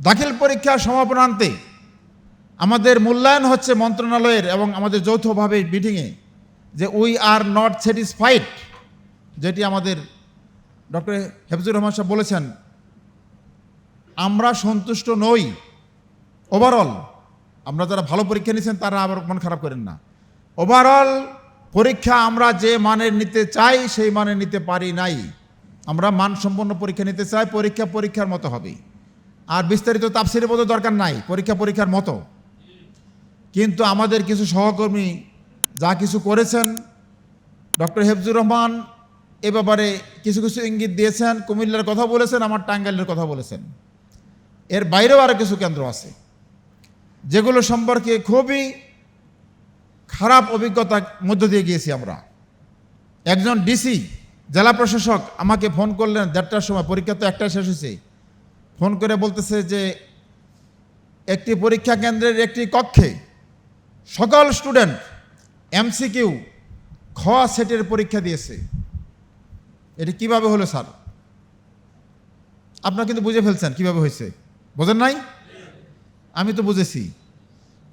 দাখিল পরীক্ষা সমাপনান্তে আমাদের মূল্যায়ন হচ্ছে মন্ত্রণালয়ের এবং আমাদের যৌথভাবে মিটিংয়ে যে উই আর নট স্যাটিসফাইড যেটি আমাদের ডক্টর হেফজুর রহমান সাহেব বলেছেন, আমরা সন্তুষ্ট নই। ওভারঅল আমরা যারা ভালো পরীক্ষা নিয়েছেন, তারা আবার মন খারাপ করেন না। ওভারঅল পরীক্ষা আমরা যে মানের নিতে চাই, সেই মানের নিতে পারি নাই। আমরা মানসম্পন্ন পরীক্ষা নিতে চাই, পরীক্ষা পরীক্ষার মতো হবে। আর বিস্তারিত তাপসিরের মতো দরকার নাই, পরীক্ষা পরীক্ষার মতো। কিন্তু আমাদের কিছু সহকর্মী যা কিছু করেছেন, ডক্টর হেফজুর রহমান এ ব্যাপারে কিছু কিছু ইঙ্গিত দিয়েছেন, কুমিল্লার কথা বলেছেন, আমার টাঙ্গাইলের কথা বলেছেন। এর বাইরেও আরও কিছু কেন্দ্র আছে, যেগুলো সম্পর্কে খুবই খারাপ অভিজ্ঞতার মধ্য দিয়ে গিয়েছি আমরা। একজন ডিসি, জেলা প্রশাসক আমাকে ফোন করলেন দেড়টার সময়, পরীক্ষা তো একটা শেষ হয়েছে। ফোন করে বলতেছে যে একটি পরীক্ষা কেন্দ্রের একটি কক্ষে সকল স্টুডেন্ট এমসিকিউ খ সেটের পরীক্ষা দিয়েছে। এটি কীভাবে হলো স্যার? আপনারা কিন্তু বুঝে ফেলছেন কীভাবে হয়েছে। বোঝেন নাই? আমি তো বুঝেছি।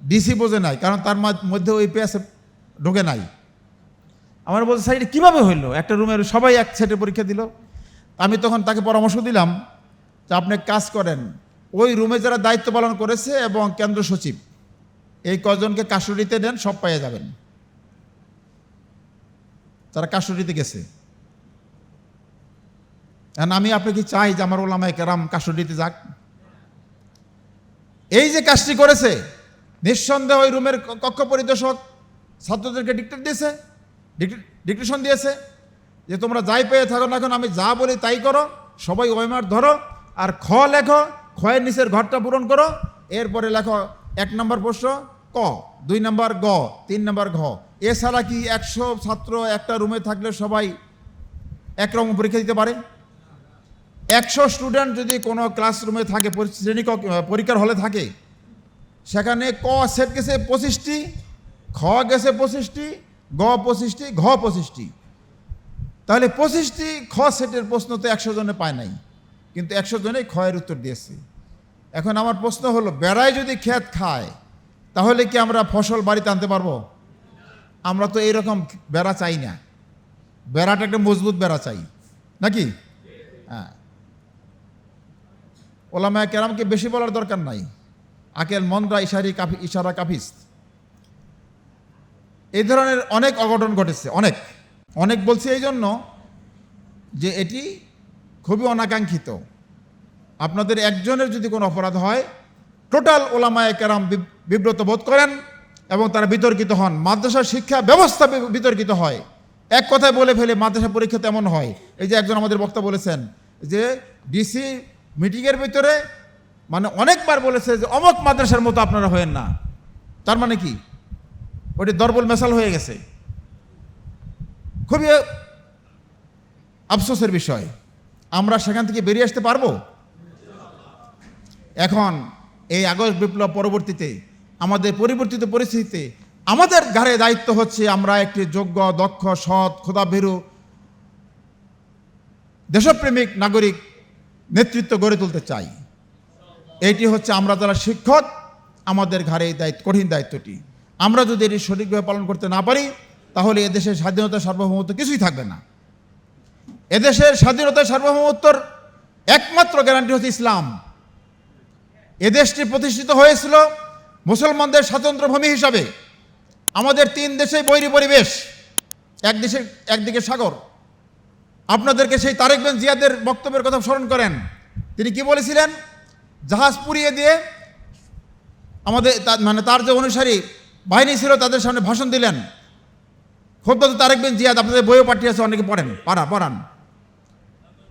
ডিসি বোঝে নাই, কারণ তার মধ্যে ওই পেয়াসে ঢোকে নাই। আমার বলছে, স্যার, এটা কীভাবে হইল একটা রুমের সবাই এক সেটের পরীক্ষা দিল। আমি তখন তাকে পরামর্শ দিলাম যে আপনি কাজ করেন, ওই রুমে যারা দায়িত্ব পালন করেছে এবং কেন্দ্র সচিব, এই কজনকে কাস্টডিতে নেন, সব পাইয়ে যাবেন। তারা কাস্টডিতে গেছে। এখন আমি আপনি কি চাই যে আমার ওলামায় কেরাম কাস্টডিতে যাক। এই যে কাজটি করেছে, নিঃসন্দেহ ওই রুমের কক্ষ পরিদর্শক ছাত্রদেরকে ডিক্টেট দিয়েছে ডিক্টেশন দিয়েছে যে তোমরা যাই পেয়ে থাকো না এখন আমি যা বলি তাই করো, সবাই ওয়েমার ধরো আর খ লেখো খয়ের নিচের ঘরটা পূরণ করো, এরপরে লেখো এক নম্বর প্রশ্ন, ক, দুই নম্বর গ, তিন নম্বর ঘ। এছাড়া কি একশো ছাত্র একটা রুমে থাকলে সবাই একরকম পরীক্ষা দিতে পারে? একশো স্টুডেন্ট যদি কোনো ক্লাসরুমে থাকে শ্রেণি পরীক্ষার হলে থাকে, সেখানে ক সেট গেছে পঁচিশটি, খ গেছে পঁচিশটি, গ পঁচিশটি, ঘ পঁচিশটি। তাহলে পঁচিশটি খ সেটের প্রশ্ন তো একশো জনে পায় নাই। কিন্তু একশো জনেই ক্ষয়ের উত্তর দিয়েছে। এখন আমার প্রশ্ন হলো, বেড়ায় যদি ক্ষেত খায়, তাহলে কি আমরা ফসল বাড়িতে আনতে পারব? আমরা তো এইরকম বেড়া চাই না। বেড়াটা একটা মজবুত বেড়া চাই, নাকি? হ্যাঁ। ওলামায় কেরামকে বেশি বলার দরকার নাই। আকেল মনরা ইশারি কাফি ইশারা কাফিস এই ধরনের অনেক অঘটন ঘটেছে, অনেক। অনেক বলছি এই জন্য যে এটি খুবই অনাকাঙ্ক্ষিত। আপনাদের একজনের যদি কোনো অপরাধ হয়, টোটাল ওলামায় কেরাম বিব্রত বোধ করেন এবং তারা বিতর্কিত হন। মাদ্রাসার শিক্ষা ব্যবস্থা বিতর্কিত হয়। এক কথায় বলে ফেলে মাদ্রাসা পরীক্ষা তেমন হয়। এই যে একজন আমাদের বক্তা বলেছেন যে ডিসি মিটিংয়ের ভিতরে মানে অনেকবার বলেছে যে, অমক মাদ্রাসার মতো আপনারা হয়েন না। তার মানে কি? ওটি দরবল মেশাল হয়ে গেছে। খুবই আফসোসের বিষয়। আমরা সেখান থেকে বেরিয়ে আসতে পারব? এখন এই আগস্ট বিপ্লব পরবর্তীতে, আমাদের পরিবর্তিত পরিস্থিতিতে, আমাদের ঘাড়ে দায়িত্ব হচ্ছে আমরা একটি যোগ্য, দক্ষ, সৎ, খোদাভীরু, দেশপ্রেমিক, নাগরিক নেতৃত্ব গড়ে তুলতে চাই। এটি হচ্ছে আমরা যারা শিক্ষক, আমাদের ঘাড়ে এই দায়িত্ব, কঠিন দায়িত্বটি। আমরা যদি এটি সঠিকভাবে পালন করতে না পারি, তাহলে এদেশের স্বাধীনতা সার্বভৌমত্ব কিছুই থাকবে না। এদেশের স্বাধীনতার সার্বভৌমত্বর একমাত্র গ্যারান্টি হচ্ছে ইসলাম। এদেশটি প্রতিষ্ঠিত হয়েছিল মুসলমানদের স্বাতন্ত্র ভূমি হিসাবে। আমাদের তিন দেশে বৈরী পরিবেশ, এক দেশে একদিকে সাগর। আপনাদেরকে সেই তারেক বিন জিয়াদের বক্তব্যের কথা স্মরণ করেন। তিনি কি বলেছিলেন? জাহাজ পুড়িয়ে দিয়ে আমাদের মানে তার যে অনুসারী বাহিনী ছিল, তাদের সামনে ভাষণ দিলেন। খোদ্দ তারেক বিন জিয়াদ, আপনাদের বইও পাঠিয়েছে, অনেকে পড়েন, পাড়া, পড়ান।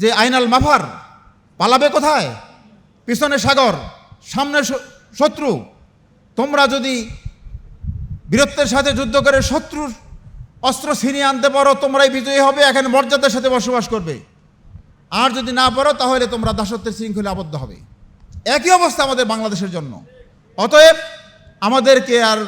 যে আইনাল মাফার, পালাবে কোথায়? পিছনে সাগর, সামনে শত্রু। তোমরা যদি বীরত্বের সাথে যুদ্ধ করে শত্রুর অস্ত্র ছিনিয়ে আনতে পারো, তোমরাই বিজয়ী হবে, এখানে মর্যাদার সাথে বসবাস করবে। আর যদি না পারো, তাহলে তোমরা দাসত্বের শৃঙ্খলে আবদ্ধ হবে। একই অবস্থা আমাদের বাংলাদেশের জন্য। অতএব আমাদেরকে আর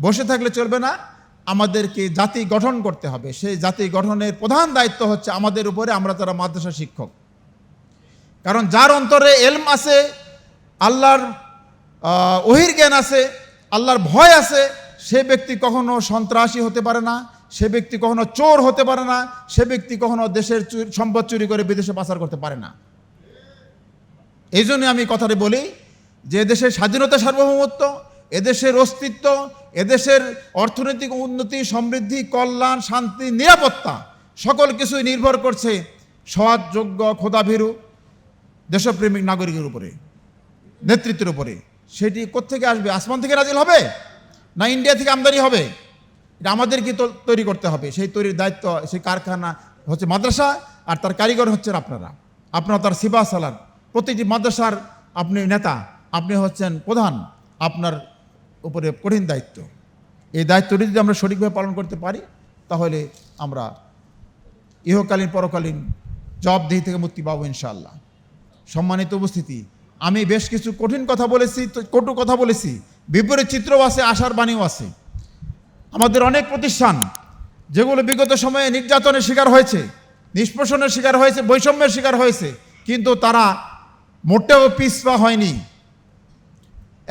বসে থাকলে চলবে না। আমাদেরকে জাতি গঠন করতে হবে। সেই জাতি গঠনের প্রধান দায়িত্ব হচ্ছে আমাদের উপরে আমরা যারা মাদ্রাসা শিক্ষক। কারণ যার অন্তরে এলম আছে, আল্লাহর ওহির জ্ঞান আছে, আল্লাহর ভয় আছে, সে ব্যক্তি কখনো সন্ত্রাসী হতে পারে না, সে ব্যক্তি কখনো চোর হতে পারে না, সে ব্যক্তি কখনো দেশের সম্পদ চুরি করে বিদেশে পাচার করতে পারে না। এই জন্য আমি কথাটি বলি যে দেশের স্বাধীনতা সার্বভৌমত্ব এদেশের অস্তিত্ব, এদেশের অর্থনৈতিক উন্নতি, সমৃদ্ধি, কল্যাণ, শান্তি, নিরাপত্তা, সকল কিছুই নির্ভর করছে সৎ যোগ্য খোদাভীরু দেশপ্রেমিক নাগরিকের উপরে, নেতৃত্বের উপরে। সেটি কোত্থেকে আসবে? আসমান থেকে নাজিল হবে? না ইন্ডিয়া থেকে আমদানি হবে? এটা আমাদেরকে তৈরি করতে হবে? সেই তৈরির দায়িত্ব, সেই কারখানা হচ্ছে মাদ্রাসা আর তার কারিগর হচ্ছেন আপনারা। আপনারা তার সিবা সালার। প্রতিটি মাদ্রাসার আপনি নেতা, আপনি হচ্ছেন প্রধান। আপনার উপরে কঠিন দায়িত্ব। এই দায়িত্বটি যদি আমরা সঠিকভাবে পালন করতে পারি, তাহলে আমরা ইহকালীন, পরকালীন জবাবদিহি থেকে মুক্তি পাবো ইনশাআল্লাহ। সম্মানিত উপস্থিতি, আমি বেশ কিছু কঠিন কথা বলেছি কটু কথা বলেছি, বিপরীত চিত্রও আছে, আশার বাণীও আছে। আমাদের অনেক প্রতিষ্ঠান, যেগুলো বিগত সময়ে নির্যাতনের শিকার হয়েছে, নিষ্পোষণের শিকার হয়েছে, বৈষম্যের শিকার হয়েছে, কিন্তু তারা মোটেও পিছপা হয়নি।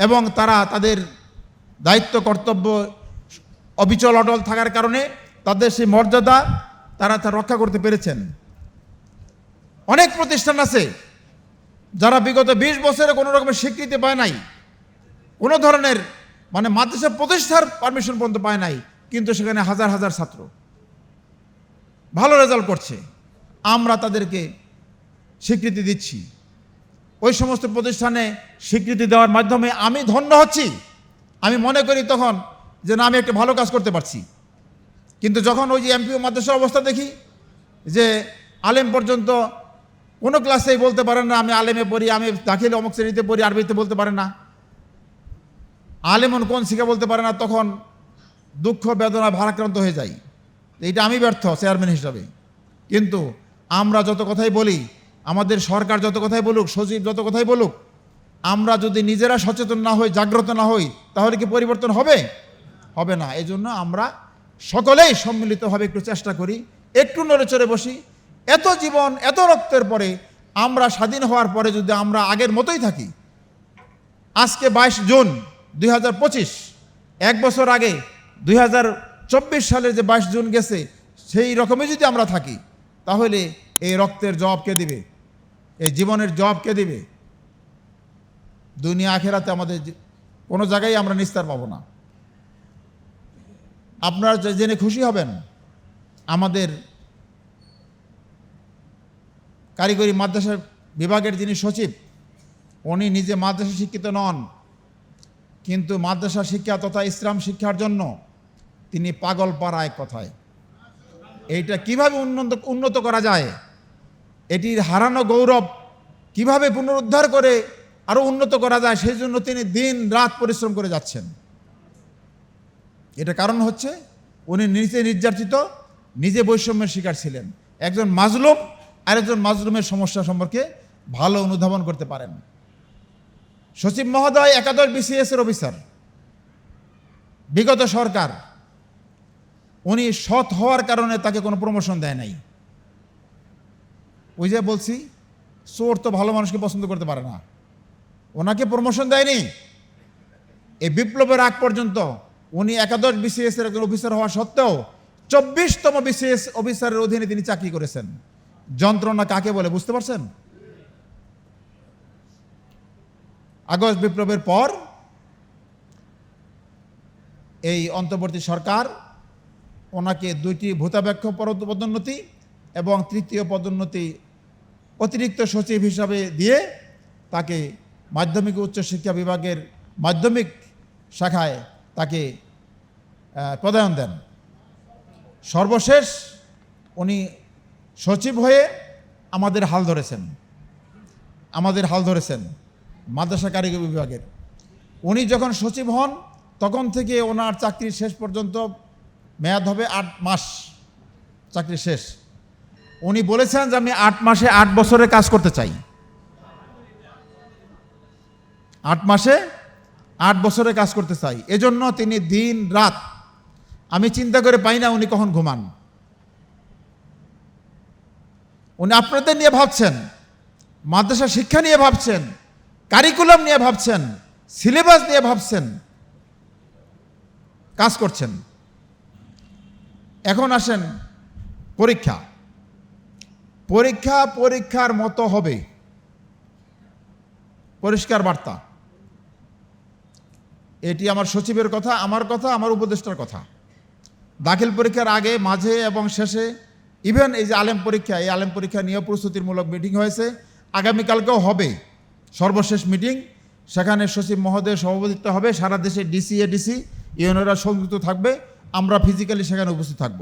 এবং তারা তাদের দায়িত্ব, কর্তব্য অবিচল, অটল থাকার কারণে তাদের সেই মর্যাদা তারা তা রক্ষা করতে পেরেছেন। অনেক প্রতিষ্ঠান আছে যারা বিগত বিশ বছরে কোনো রকমের স্বীকৃতি পায় নাই, কোনো ধরনের মানে মাদ্রাসা প্রতিষ্ঠার পারমিশন পর্যন্ত পায় নাই, কিন্তু সেখানে হাজার হাজার ছাত্র। ভালো রেজাল্ট করছে। আমরা তাদেরকে স্বীকৃতি দিচ্ছি। ওই সমস্ত প্রতিষ্ঠানে স্বীকৃতি দেওয়ার মাধ্যমে আমি ধন্য হচ্ছি। আমি মনে করি তখন যে না, আমি একটা ভালো কাজ করতে পারছি। কিন্তু যখন ওই যে এমপিও মাদ্রাসার অবস্থা দেখি, যে আলেম পর্যন্ত কোনো ক্লাসেই বলতে পারেন না, আমি আলেমে পড়ি, আমি দাখিল অমুক শ্রেণীতে পড়ি, আরবিতে বলতে পারে না। আলেমন কোন শিখা বলতে পারে না, তখন দুঃখ, বেদনা ভারাক্রান্ত হয়ে যায় এইটা আমি ব্যর্থ, চেয়ারম্যান হিসাবে। কিন্তু আমরা যত কথাই বলি, আমাদের সরকার যত কথাই বলুক, সচিব যত কথাই বলুক আমরা যদি নিজেরা সচেতন না হই, জাগ্রত না হই, তাহলে কি পরিবর্তন হবে? হবে না। এই জন্য আমরা সকলেই সম্মিলিতভাবে একটু চেষ্টা করি, একটু নড়ে চড়ে বসি। এত জীবন, এত রক্তের পরে আমরা স্বাধীন হওয়ার পরে যদি আমরা আগের মতোই থাকি, আজকে বাইশ জুন দুই এক বছর আগে দুই হাজার চব্বিশ সালের যে বাইশ জুন গেছে, সেই রকমই যদি আমরা থাকি, তাহলে এই রক্তের জবাব কে দিবে? এই জীবনের জবাব কে দিবে? দুনিয়া আখেরাতে আমাদের কোনো জায়গায় আমরা নিস্তার পাবো না। আপনারা জেনে খুশি হবেন, আমাদের কারিগরি মাদ্রাসা বিভাগের যিনি সচিব, উনি নিজে মাদ্রাসা শিক্ষিত নন, কিন্তু মাদ্রাসা শিক্ষা তথা ইসলাম শিক্ষার জন্য তিনি পাগল পাড়া এক কথায়। এইটা কীভাবে উন্নত উন্নত করা যায়? এটির হারানো গৌরব কীভাবে পুনরুদ্ধার করে আরও উন্নত করা যায় সেই জন্য তিনি দিন রাত পরিশ্রম করে যাচ্ছেন। এটা কারণ হচ্ছে, উনি নিজে নির্যাতিত, নিজে বৈষম্যের শিকার ছিলেন। একজন মাজলুম, আরেকজন মাজলুমের সমস্যা সম্পর্কে ভালো অনুধাবন করতে পারেন। সচিব মহোদয় একাদশ বিসিএস এর অফিসার, বিগত সরকার। উনি সৎ হওয়ার কারণে তাকে কোনো প্রমোশন দেয় নাই। ওই যে বলছি, চোর তো ভালো মানুষকে পছন্দ করতে পারে না। ওনাকে প্রমোশন দেয়নি। এই বিপ্লবের আগ পর্যন্ত উনি একাদশ বিসিএস এর একজন অফিসার হওয়া সত্ত্বেও চব্বিশতম বিসিএস অফিসারের অধীনে তিনি চাকরি করেছেন। যন্ত্রণা কাকে বলে বুঝতে পারছেন? আগস্ট বিপ্লবের পর এই অন্তর্বর্তী সরকার ওনাকে দুইটি ভূতাবেক্ষ পদোন্নতি এবং তৃতীয় পদোন্নতি অতিরিক্ত সচিব হিসাবে দিয়ে তাকে মাধ্যমিক উচ্চশিক্ষা বিভাগের মাধ্যমিক শাখায় তাকে আহ, প্রদায়ন দেন। সর্বশেষ উনি সচিব হয়ে আমাদের হাল ধরেছেন। আমাদের হাল ধরেছেন মাদ্রাসা কারিগরি বিভাগের। উনি যখন সচিব হন তখন থেকে ওনার চাকরি শেষ পর্যন্ত মেয়াদ হবে আট মাস। চাকরি শেষ। উনি বলেছেন যে আমি আট মাসে আট বছরে কাজ করতে চাই। আট মাসে আট বছরে কাজ করতে চাই। এজন্য তিনি দিন রাত, আমি চিন্তা করে পাই না উনি কখন ঘুমান। উনি আপনাদের নিয়ে ভাবছেন মাদ্রাসা শিক্ষা নিয়ে ভাবছেন কারিকুলাম নিয়ে ভাবছেন সিলেবাস নিয়ে ভাবছেন, কাজ করছেন। এখন আসেন পরীক্ষা। পরীক্ষা পরীক্ষার মতো হবে। পরিষ্কার বার্তা। এটি আমার সচিবের কথা, আমার কথা, আমার উপদেষ্টার কথা। দাখিল পরীক্ষার আগে, মাঝে এবং শেষে ইভেন এই যে আলেম পরীক্ষা, এই আলেম পরীক্ষা নিয়ে প্রস্তুতিমূলক মিটিং হয়েছে। আগামীকালকেও হবে সর্বশেষ মিটিং সেখানে সচিব মহোদয় সভাপতিত্ব হবে। সারা দেশে ডিসি এডিসি ইউনিয়নরা সংযুক্ত থাকবে। আমরা ফিজিক্যালি সেখানে উপস্থিত থাকব।